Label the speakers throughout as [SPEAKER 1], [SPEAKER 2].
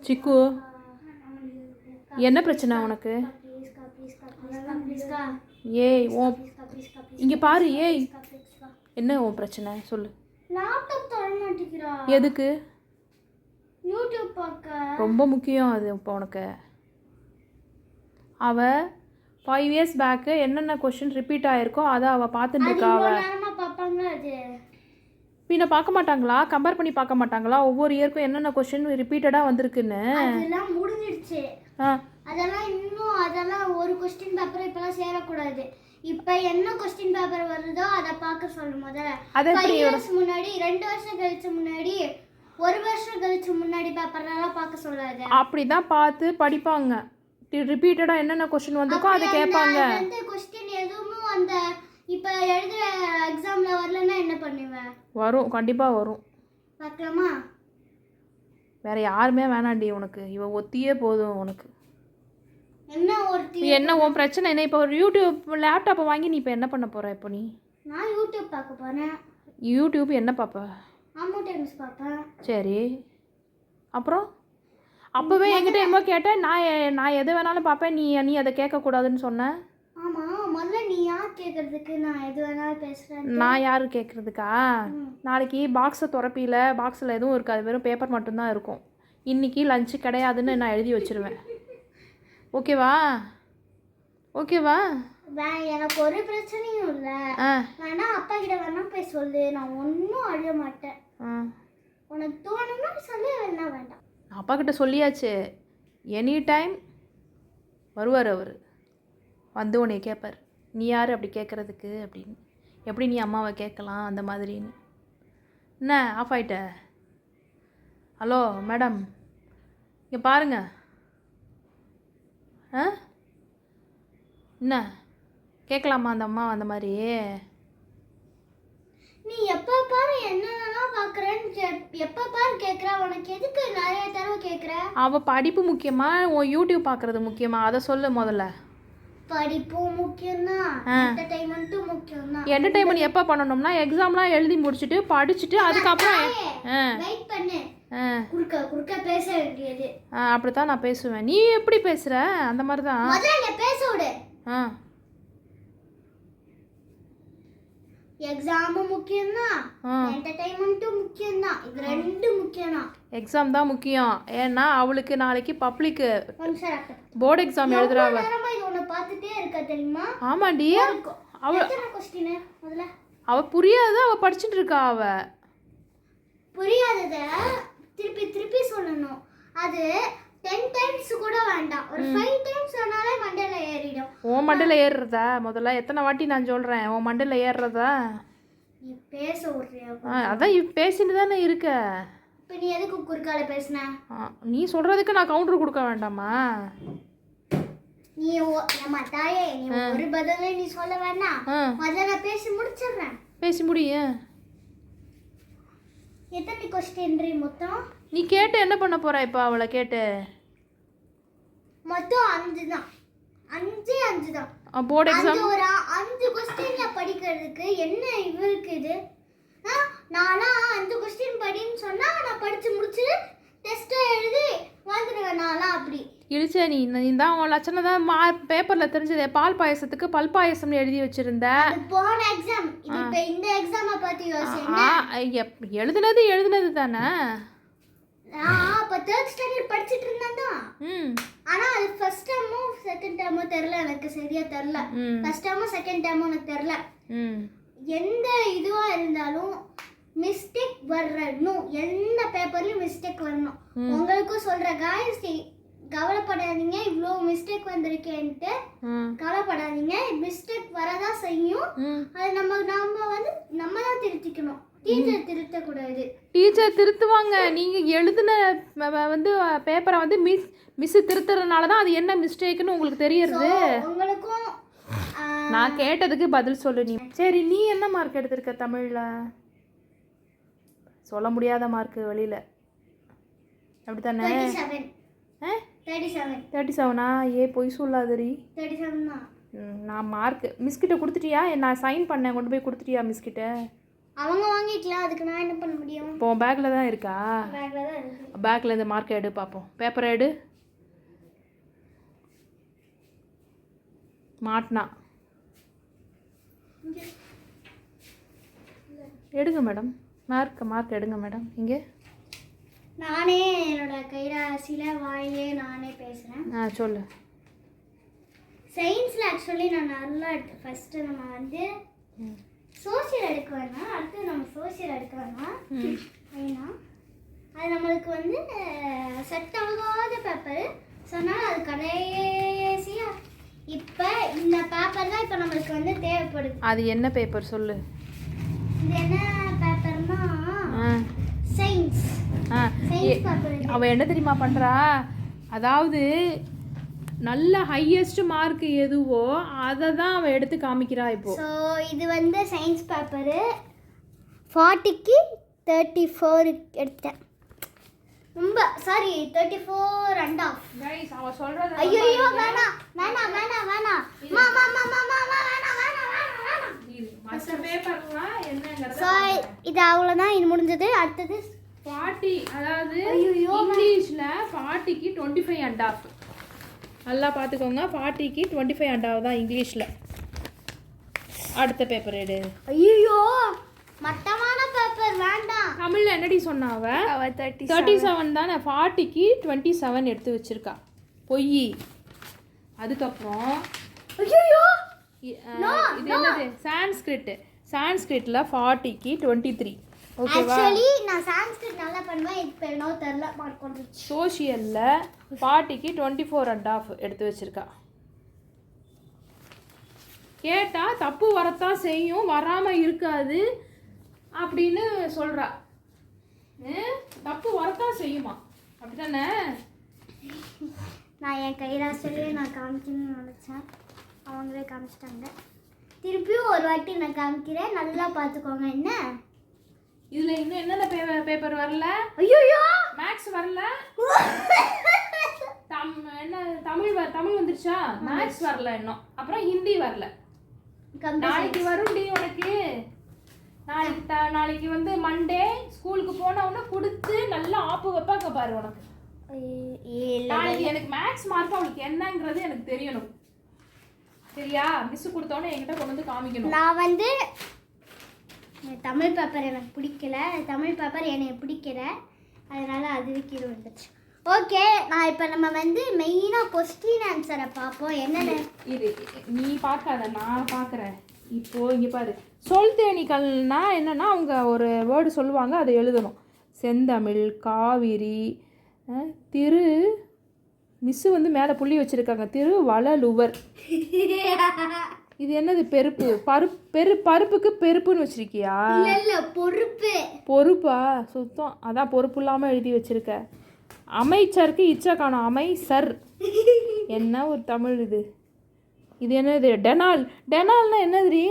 [SPEAKER 1] சிக்கு என்ன பிரச்சனை உனக்கு? ஏய் ஓ இங்கே பாரு ஏய். என்ன உன் பிரச்சனை? சொல்லு. எதுக்கு? ரொம்ப முக்கியம் அது இப்போ உனக்கு. அவ ஃபைவ் இயர்ஸ் பேக்கு என்னென்ன கொஷின் ரிப்பீட் ஆயிருக்கோ அதை அவள் பார்த்துட்டு இருக்கா அவ
[SPEAKER 2] இவ்வளோ நேரமா பார்ப்பாங்களா அது
[SPEAKER 1] பின்ன பார்க்க மாட்டாங்களா? கம்பேர் பண்ணி பார்க்க மாட்டாங்களா? ஒவ்வொரு இயருக்கும் என்னென்ன கொஷின் ரிப்பீட்டடாக வந்திருக்குன்னு.
[SPEAKER 2] அதெல்லாம் முடிஞ்சிடுச்சு. அதெல்லாம் இன்னும் அதெல்லாம் ஒரு கொஸ்டின் பேப்பர் இப்பெல்லாம் சேரக்கூடாது. இப்போ என்ன கொஸ்டின் பேப்பர் வருதோ அதை பார்க்க சொல்லணும் முதல்ல ஃபைவ் இயர்ஸ் முன்னாடி ரெண்டு வருஷம் கழிச்சு முன்னாடி ஒரு வருஷம் கழிச்சு முன்னாடி பேப்பர்லாம் பார்க்க சொல்லாது.
[SPEAKER 1] அப்படி தான் பார்த்து படிப்பாங்க. ரிப்பீட்டடாக என்னென்ன கொஷின் வந்திருக்கோ அதை கேட்பாங்க.
[SPEAKER 2] அது வந்து கொஸ்டின் எதுவும் அந்த இப்போ எழுதுற எக்ஸாம்ல வரலன்னா என்ன பண்ணுவேன்
[SPEAKER 1] வரும் கண்டிப்பாக வரும்.
[SPEAKER 2] பார்க்கலாமா?
[SPEAKER 1] வேற யாருமே வேணாண்டி உனக்கு. இவ ஒத்தியே போதும் உனக்கு.
[SPEAKER 2] என்ன ஒருத்தி?
[SPEAKER 1] என்ன உன் பிரச்சனை என்ன? இப்போ ஒரு யூடியூப் லேப்டாப்பை வாங்கி நீ இப்போ என்ன பண்ண போற இப்போ நீ?
[SPEAKER 2] நான் யூடியூப் பார்க்க போறேன்.
[SPEAKER 1] யூடியூப் என்ன பார்ப்ப
[SPEAKER 2] அம்மு டைம்ஸ் பார்ப்பேன்.
[SPEAKER 1] சரி. அப்புறம்? அப்போவே என்கிட்ட என்னமோ கேட்டேன். நான் நான் எது வேணாலும் பார்ப்பேன். நீ நீ அதை கேட்கக்கூடாதுன்னு சொன்னேன்
[SPEAKER 2] ஆமா முதல்ல நீ யார் கேட்கறதுக்கு நான் எது வேணாலும் பேசுறேன்
[SPEAKER 1] நான் யார் கேட்குறதுக்கா நாளைக்கு பாக்ஸை திறப்பில பாக்ஸில் எதுவும் இருக்காது வெறும் பேப்பர் மட்டும்தான் இருக்கும். இன்னைக்கு லஞ்சு கிடையாதுன்னு நான் எழுதி வச்சிருவேன். ஓகேவா? ஓகேவா?
[SPEAKER 2] எனக்கு ஒரு பிரச்சனையும் இல்லை.
[SPEAKER 1] ஆ.
[SPEAKER 2] வேணா அப்பா கிட்ட வேணா போய் சொல்லு நான் ஒன்றும் அழுக மாட்டேன்.
[SPEAKER 1] ஆ.
[SPEAKER 2] உனக்கு தோணும்னா சொல்லு வேணா வேண்டாம்.
[SPEAKER 1] அப்பா கிட்ட சொல்லியாச்சு. எனி டைம் வருவார் அவர். வந்து உன்னை கேட்பார் நீ யார்? அப்படி கேட்குறதுக்கு அப்படின்னு. எப்படி நீ அம்மாவை கேட்கலாம் அந்த மாதிரின்னு. என்ன? ஆஃப் ஆயிட்ட? ஹலோ மேடம் இங்கே பாருங்க. ஆ? என்ன? கேட்கலாமா அந்த அம்மா அந்த மாதிரி
[SPEAKER 2] நீ எப்போ பாரு என்னென்னலாம் பார்க்குறேன்னு எப்போ பாரு கேட்குற உனக்கு எதுக்கு நிறைய தடவை கேட்குற
[SPEAKER 1] அவள் படிப்பு முக்கியமா? உன் யூடியூப் பார்க்குறது முக்கியமா? அதை சொல்லு முதல்ல.
[SPEAKER 2] படிப்பும். என்டர்டைன்மெண்ட்டும்
[SPEAKER 1] என்டர்டைன்மெண்ட் எப்போ பண்ணணும்னா எக்ஸாம்லாம் எழுதி முடிச்சுட்டு படிச்சுட்டு அதுக்கப்புறம்
[SPEAKER 2] வெயிட் பண்ணு குறுக்க குறுக்க பேச வேண்டியது.
[SPEAKER 1] ஆ அப்படித்தான் நான் பேசுவேன். நீ எப்படி பேசுகிற அந்த மாதிரி தான்
[SPEAKER 2] முதல்ல என்னை பேச விடு.
[SPEAKER 1] ஆ.
[SPEAKER 2] எக்ஸாமும் என்டர்டைன்மெண்ட்டும் இது ரெண்டும் முக்கியம்தான்.
[SPEAKER 1] எக்ஸாம் தான் முக்கியம். ஏன்னா அவளுக்கு நாளைக்கு
[SPEAKER 2] சார்
[SPEAKER 1] போர்டு எக்ஸாம்
[SPEAKER 2] உன்னை பார்த்துட்டே இருக்க தெரியுமா?
[SPEAKER 1] ஆமாண்டி. அவ
[SPEAKER 2] கொஸ்டின் முதல்ல.
[SPEAKER 1] அவ புரியாத அவ படிச்சுட்டு இருக்கா அவ.
[SPEAKER 2] புரியாதத திருப்பி திருப்பி சொல்லணும். அது டென் டைம்ஸ் கூட வேண்டாம். ஒரு ஃபைவ் டைம்ஸ் சொன்னாலே மண்டையில ஏறிடும்.
[SPEAKER 1] உன் மண்டையில் ஏறுறதா? முதல்ல எத்தனை வாட்டி நான் சொல்கிறேன் உன் மண்டையில் ஏறுறதா?
[SPEAKER 2] நீ பேச விட்றியா?
[SPEAKER 1] அதான் இவ் பேசிட்டு தானே இருக்க.
[SPEAKER 2] இப்போ நீ எதுக்கு குறுக்கால பேசுன?
[SPEAKER 1] நீ சொல்கிறதுக்கு நான் கவுண்டர் கொடுக்க வேண்டாமா?
[SPEAKER 2] நீ ஏம்மா தாயே நீ ஒரு பதிலே நீ சொல்ல வேணாம்
[SPEAKER 1] ஆ.
[SPEAKER 2] முதல்ல நான் பேசி முடிச்சிடுறேன்.
[SPEAKER 1] பேசி முடியும்
[SPEAKER 2] எத்தனை கொஸ்டின் மொத்தம்?
[SPEAKER 1] நீ கேட்டு என்ன பண்ண போற இப்போ அவளை கேட்டு?
[SPEAKER 2] மொத்தம் அஞ்சு தான் அஞ்சு அஞ்சு தான்
[SPEAKER 1] போர்டு எக்ஸாம்
[SPEAKER 2] ஒரு அஞ்சு கொஸ்டின்ல படிக்கிறதுக்கு என்ன இவருக்கு இது நானா அஞ்சு கொஸ்டின் படின்னு சொன்னா நான் படிச்சு முடிச்சு டெஸ்ட்டை எழுதி வந்துடுவேன் நான்லாம் அப்படி.
[SPEAKER 1] இழிச்ச நீ நீ தான் உன் லட்சணம் தான் மா பேப்பரில் தெரிஞ்சதே. பால் பாயசத்துக்கு பல் பாயசம்னு எழுதி வச்சிருந்த.
[SPEAKER 2] போன எக்ஸாம் இந்த எக்ஸாமை
[SPEAKER 1] எப்- எழுதுனது எழுதுனது தானே?
[SPEAKER 2] நான் அப்போ தேர்ட் ஸ்டாண்டர்ட் படிச்சுட்டு இருந்தேன் தான்.
[SPEAKER 1] ம்.
[SPEAKER 2] ஆனா அது ஃபர்ஸ்ட் டேமோ செகண்ட் டேமோ தெரில எனக்கு சரியா தெரில ஃபர்ஸ்ட் டேமோ செகண்ட் டேமோ எனக்கு தெரில எந்த இதுவா இருந்தாலும் மிஸ்டேக் வரணும் எந்த பேப்பர்லயும் மிஸ்டேக் வரணும். உங்களுக்கும் சொல்ற காய்ஸ் கவலைப்படாதீங்க இவ்வளோ மிஸ்டேக் வந்திருக்கேன்ட்டு. கவலைப்படாதீங்க மிஸ்டேக் வரதா செய்யும். அது நம்ம நம்ம வந்து நம்ம தான் திருத்திக்கணும். டீச்சர் திருத்தக்கூடாது.
[SPEAKER 1] டீச்சர் திருத்துவாங்க. நீங்கள் எழுதின வந்து பேப்பரை வந்து மிஸ் மிஸ் திருத்துறதுனால தான் அது என்ன மிஸ்டேக்குன்னு உங்களுக்கு தெரியறது.
[SPEAKER 2] உங்களுக்கும்
[SPEAKER 1] நான் கேட்டதுக்கு பதில் சொல்லு நீ. சரி நீ என்ன மார்க் எடுத்திருக்க தமிழில்? சொல்ல முடியாத மார்க்கு வெளியில். அப்படித்தானே?
[SPEAKER 2] 37
[SPEAKER 1] ஆ?
[SPEAKER 2] தேர்ட்டி செவன்
[SPEAKER 1] தேர்ட்டி செவனா ஏ பொய் சொல்லாதரி
[SPEAKER 2] தேர்ட்டி செவன் தான்
[SPEAKER 1] நான் மார்க்கு மிஸ்கிட்ட கொடுத்துட்டியா? நான் சைன் பண்ணேன் கொண்டு போய் கொடுத்துட்டியா மிஸ்கிட்ட
[SPEAKER 2] அவங்க வாங்கிக்கலாம் அதுக்கு நான் என்ன பண்ண முடியும்?
[SPEAKER 1] இப்போ பேக்கில் தான் இருக்கா?
[SPEAKER 2] தான் இருக்கு.
[SPEAKER 1] பேக்கில் இந்த மார்க்கை எடு பார்ப்போம் பேப்பரை எடு. மாட்டினா. எடுங்க மேடம் மார்க் மார்க் எடுங்க மேடம் இங்கே.
[SPEAKER 2] நானே கைராசியில் வாயிலே நானே பேசுகிறேன்
[SPEAKER 1] ஆ சொல்லு.
[SPEAKER 2] சயின்ஸில் ஆக்சுவலி நான் நல்லா எடுத்தேன். ஃபஸ்ட்டு நம்ம வந்து. சோசியல் எடுக்க வேணாம். அடுத்து நம்ம சோசியல் எடுக்க வேணாம். வேணாம் அது நம்மளுக்கு வந்து செட் ஆகாத பேப்பர் சொன்னால் அது கடைசியாக இப்போ இந்த பேப்பர் தான் இப்போ நம்மளுக்கு வந்து தேவைப்படுது.
[SPEAKER 1] அது என்ன பேப்பர் சொல்லு.
[SPEAKER 2] இது என்ன பேப்பர்னா சயின்ஸ்
[SPEAKER 1] அவள் என்ன தெரியுமா பண்ணுறா அதாவது நல்ல ஹையஸ்ட் மார்க் எதுவோ அதை தான் அவள் எடுத்து காமிக்கிறா இப்போ.
[SPEAKER 2] ஸோ இது வந்து சயின்ஸ் பேப்பரு ஃபார்ட்டிக்கு தேர்ட்டி ஃபோர் எடுத்தேன். ரொம்ப sorry thirty four and half
[SPEAKER 1] அவள் சொல்கிறது
[SPEAKER 2] ஐயோ வேணாம் வேணாம் வேணாம் வேணாம். மா மா மா மா மா மா வேணாம் வேணாம் வேணாம் வேணாம்.
[SPEAKER 1] மற்ற பேப்பர்லாம் என்னங்கிறத
[SPEAKER 2] ஸோ இது அவ்வளோதான் இது முடிஞ்சது. அடுத்தது
[SPEAKER 1] ஃபார்ட்டி அதாவது. இங்கிலீஷில் ஃபார்ட்டிக்கு டுவெண்ட்டி ஃபைவ் அண்ட் ஆஃப் நல்லா பார்த்துக்கோங்க ஃபார்ட்டிக்கு டுவெண்ட்டி ஃபைவ் அண்ட் ஆஃப் தான் இங்கிலீஷில். அடுத்த பேப்பர் எடு.
[SPEAKER 2] ஐயோ மட்டமான பேப்பர் வேண்டாம்.
[SPEAKER 1] தமிழில் என்னடி சொன்னா அவ?
[SPEAKER 2] அவ தேர்ட்டி
[SPEAKER 1] தேர்ட்டி செவன் தானே. ஃபார்ட்டிக்கு டுவெண்ட்டி செவன் எடுத்து வச்சிருக்கா. பொய். அதுக்கப்புறம் இது என்னது? சான்ஸ்கிரிட் சான்ஸ்கிரிட்டில் ஃபார்ட்டிக்கு டுவெண்ட்டி த்ரீ
[SPEAKER 2] ஆக்சுவலி நான் சான்ஸ்கிரிட் நல்லா பண்ணுவேன். இப்போ என்னவோ தெரில மார்க் வந்துருச்சு
[SPEAKER 1] சோஷியலில் ஃபார்ட்டிக்கு டுவெண்ட்டி ஃபோர் அண்ட் ஆஃப் எடுத்து வச்சிருக்கா. கேட்டால் தப்பு வரத்தான் செய்யும். வராமல் இருக்காது. அப்படின்னு சொல்கிறா தப்பு வரத்தான் செய்யுமா? அப்படிதானே
[SPEAKER 2] நான் என் கைராசிலேயே நான் காமிக்கணும்னு நினச்சேன். அவங்களே காமிச்சிட்டாங்க. திருப்பியும் ஒரு வாட்டி நான் காமிக்கிறேன். நல்லா பார்த்துக்கோங்க. என்ன?
[SPEAKER 1] இதில் இன்னும் என்னென்ன பே பேப்பர் வரல?
[SPEAKER 2] ஐயோ
[SPEAKER 1] மேக்ஸ் வரல? தம் என்ன தமிழ் வ தமிழ் வந்துருச்சா? மேக்ஸ் வரல இன்னும். அப்புறம் ஹிந்தி வரல. நாளைக்கு வரும் டி உனக்கு. நாளைக்கு நாளைக்கு வந்து மண்டே ஸ்கூலுக்கு போன உடனே கொடுத்து நல்லா ஆப்பு வைப்பாங்க பாரு உனக்கு. நாளைக்கு எனக்கு மேக்ஸ் மார்க் அவளுக்கு என்னங்கிறது எனக்கு தெரியணும். சரியா? மிஸ் கொடுத்தோன்னே என்கிட்ட கொண்டு வந்து காமிக்கணும்.
[SPEAKER 2] நான் வந்து தமிழ் பேப்பர் எனக்கு பிடிக்கல. தமிழ் பேப்பர் எனக்கு பிடிக்கல. அதனால அதுக்கு இது வந்துச்சு. ஓகே நான் இப்போ நம்ம வந்து மெயினாக கொஸ்டின் ஆன்சரை பார்ப்போம். என்னென்ன?
[SPEAKER 1] இது நீ பார்க்காத நான் பார்க்குறேன். இப்போ இங்கே பாரு. சொல் தேனீக்கள்னா என்னன்னா அவங்க ஒரு வேர்டு சொல்லுவாங்க அதை எழுதணும். செந்தமிழ் காவிரி திரு மிஸ்ஸு வந்து மேலே புள்ளி வச்சுருக்காங்க. திரு வளலுவர். இது என்னது பெருப்பு? பருப்பு பெரு பருப்புக்கு பெருப்புன்னு வச்சிருக்கியா?
[SPEAKER 2] பொறுப்பு.
[SPEAKER 1] பொறுப்பா? சுத்தம். அதான் பொறுப்பு இல்லாமல் எழுதி வச்சிருக்க. அமைச்சருக்கு இச்ச காணும். அமைச்சர். என்ன ஒரு தமிழ் இது? இது என்னது? டெனால். டெனால்னா என்னதுரி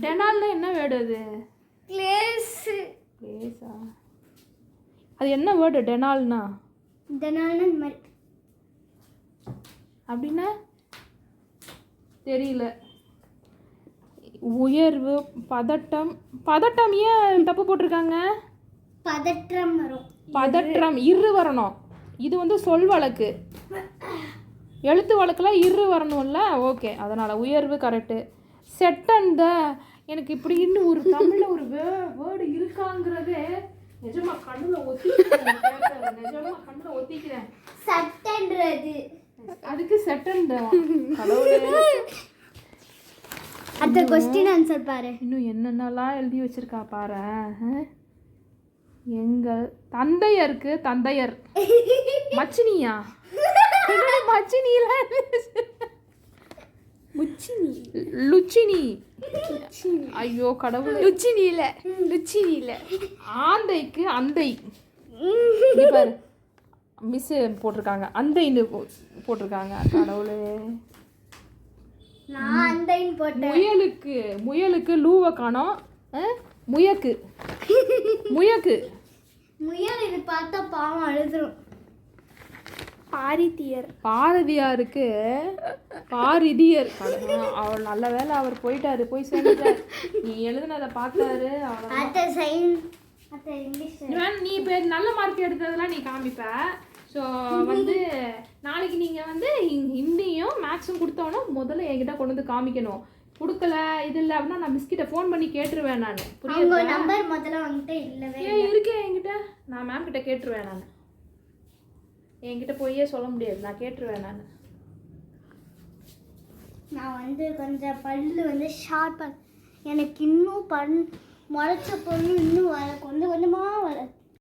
[SPEAKER 1] டெனால்னா என்ன வேர்டு அது? பிளேஸா அது என்ன வேர்டு? டெனால்னா?
[SPEAKER 2] மாதிரி.
[SPEAKER 1] அப்படின்னா? தெரியல. உயர்வு பதட்டம். பதட்டம் ஏன் தப்பு போட்டிருக்காங்க?
[SPEAKER 2] பதற்றம் வரும்.
[SPEAKER 1] பதற்றம் இரு வரணும். இது வந்து சொல் வழக்கு. எழுத்து வழக்கில் இரு வரணும்ல? ஓகே அதனால் உயர்வு கரெக்டு செட்டண்ட எனக்கு இப்படி இன்னும் ஒரு தமிழில் ஒரு வே வேர்டு இருக்காங்கிறதே நிஜமா கண்ணில் ஒத்திக்கிறேன். நிஜமா கண்ணில் ஒத்திக்கிறேன்.
[SPEAKER 2] சட்டன்றது.
[SPEAKER 1] அதுக்கு கடவுளே.
[SPEAKER 2] அடுத்த கொஸ்டின் ஆன்சர் பாரு.
[SPEAKER 1] இன்னும் என்னென்னலாம் எழுதி வச்சிருக்கா பாரு எங்கள் தந்தையருக்கு தந்தையர். மச்சினியா? மச்சினிலாம் முச்சினி லுச்சினி. ஐயோ கடவுள். லுச்சினியில. லுச்சினியில. ஆந்தைக்கு அந்தை. பாரு. மிஸ் போட்டிருக்காங்க. அந்தைன்னு போ- போட்டிருக்காங்க. கடவுளே.
[SPEAKER 2] நான் அந்த போட்டேன்.
[SPEAKER 1] முயலுக்கு முயலுக்கு லூவை காணோம். முயக்கு. முயக்கு.
[SPEAKER 2] முயல் இது பார்த்தா பாவம் அழுதுரும். பாரித்தியர்
[SPEAKER 1] பாரதியாருக்கு பாரிதியர். அவர் நல்ல வேளை அவர் போயிட்டாரு போய் சேர்ந்துட்டார் நீ எழுதுனதை பார்த்தாரு இவன் நீ இப்போ நல்ல மார்க் எடுத்ததெல்லாம் நீ காமிப்ப. ஸோ வந்து நாளைக்கு நீங்கள் வந்து ஹிந்- ஹிந்தியும் மேக்ஸும் கொடுத்தோன்னா முதல்ல என்கிட்ட கொண்டு வந்து காமிக்கணும். கொடுக்கல இது இல்லை அப்படின்னா நான் மிஸ்கிட்ட ஃபோன் பண்ணி கேட்டுருவேன் நான். புரியுதா?
[SPEAKER 2] நம்பர் முதல்ல வந்துட்டு இல்லவே
[SPEAKER 1] ஏன் இருக்கே என்கிட்ட. நான் மேம் கிட்ட கேட்டுருவேன் நான். என்கிட்ட போயே சொல்ல முடியாது. நான் கேட்டுருவேன் நான்.
[SPEAKER 2] நான் வந்து கொஞ்சம் பல்லு வந்து ஷார்ப் எனக்கு இன்னும் பண் முளைச்ச பொண்ணு இன்னும் வர கொஞ்சம் கொஞ்சமாக வளருது.